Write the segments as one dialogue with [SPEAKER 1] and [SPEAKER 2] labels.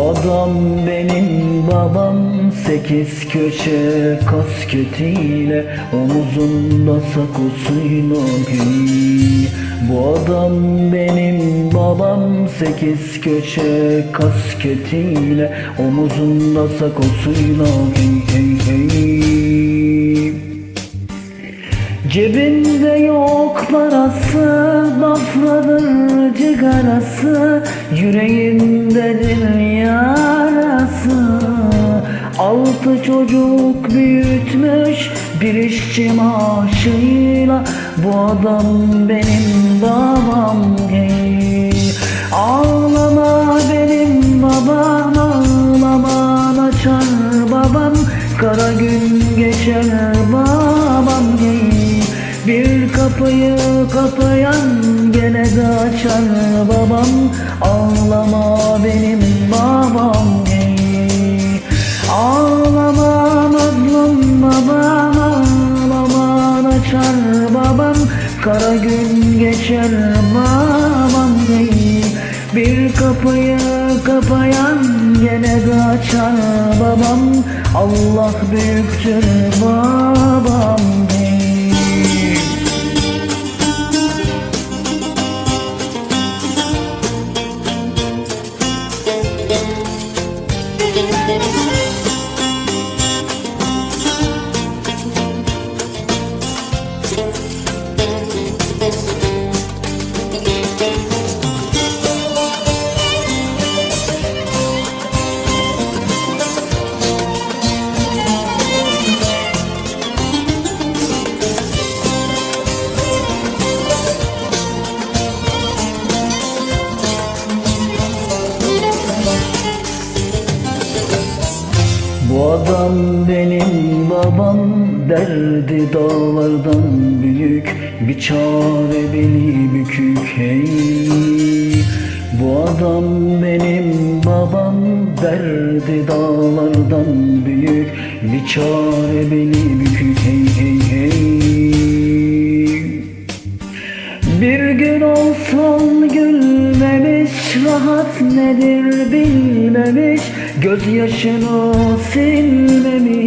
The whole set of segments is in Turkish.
[SPEAKER 1] adam benim babam. Sekiz köşe kasketiyle Omuzunda sakosuyla hey. Bu adam benim babam. Sekiz köşe kasketiyle Omuzunda sakosuyla hey hey hey Cebinde yok parası, bafradır cigarası Yüreğindedir yarası. Altı çocuk büyütmüş bir işçi maaşıyla Bu adam benim babam hey Ağlama benim babam ağlaman açar babam. Kara gün geçer babam hey Bir kapıyı kapayan gene de açar babam. Ağlama benim babam hey Ağlama mazlum babam ağlaman açar babam. Kara gün geçer babam hey Bir kapıyı kapayan gene de açar babam. Allah büyüktür babam hey babam Derdi dağlardan büyük Bir çare beni bükük hey. Bu adam benim babam Derdi dağlardan büyük Bir çare beni bükük hey hey hey. Bir gün olsun gülmemiş Rahat nedir bilmemiş Gözyaşını silmemiş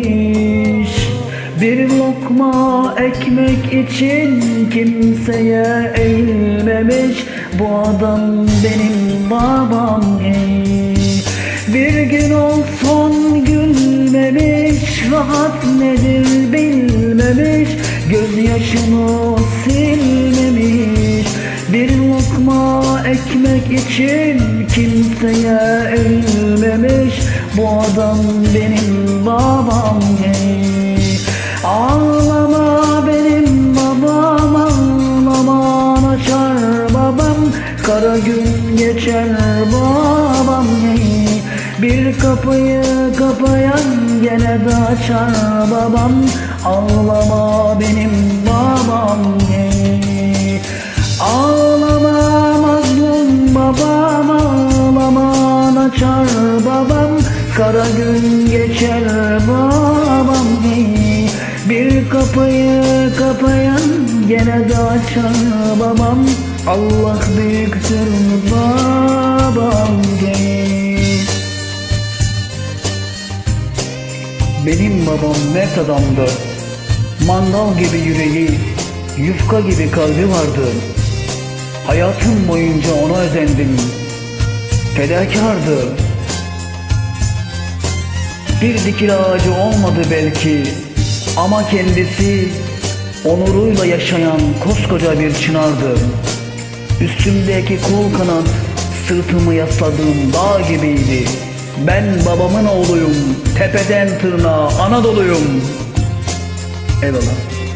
[SPEAKER 1] Bir lokma ekmek için Kimseye eğilmemiş Bu adam benim babam. Hey Bir gün olsun gülmemiş Rahat nedir bilmemiş. Gözyaşını silmemiş. Bir lokma ekmek için Kimseye eğilmemiş Bu adam benim babam. hey Ağlama benim babam Ağlaman açar babam. Kara gün geçer babam. Hey Bir kapıyı kapayan gene de açar babam. Ağlama benim babam. Hey Ağlama mazlum babam Ağlaman açar babam. Kara gün geçer babam. hey Bir kapıyı kapayan gene de açar babam Allah büyüktür babam hey Benim babam mert adamdı. Mandal gibi yüreği, yufka gibi kalbi vardı. Hayatım boyunca ona özendim. Fedakardı. Bir dikil ağacı olmadı belki ama kendisi onuruyla yaşayan koskoca bir çınardı. Üstümdeki kol kanat sırtımı yasladığım dağ gibiydi. Ben babamın oğluyum, tepeden tırnağa Anadolu'yum. Eyvallah.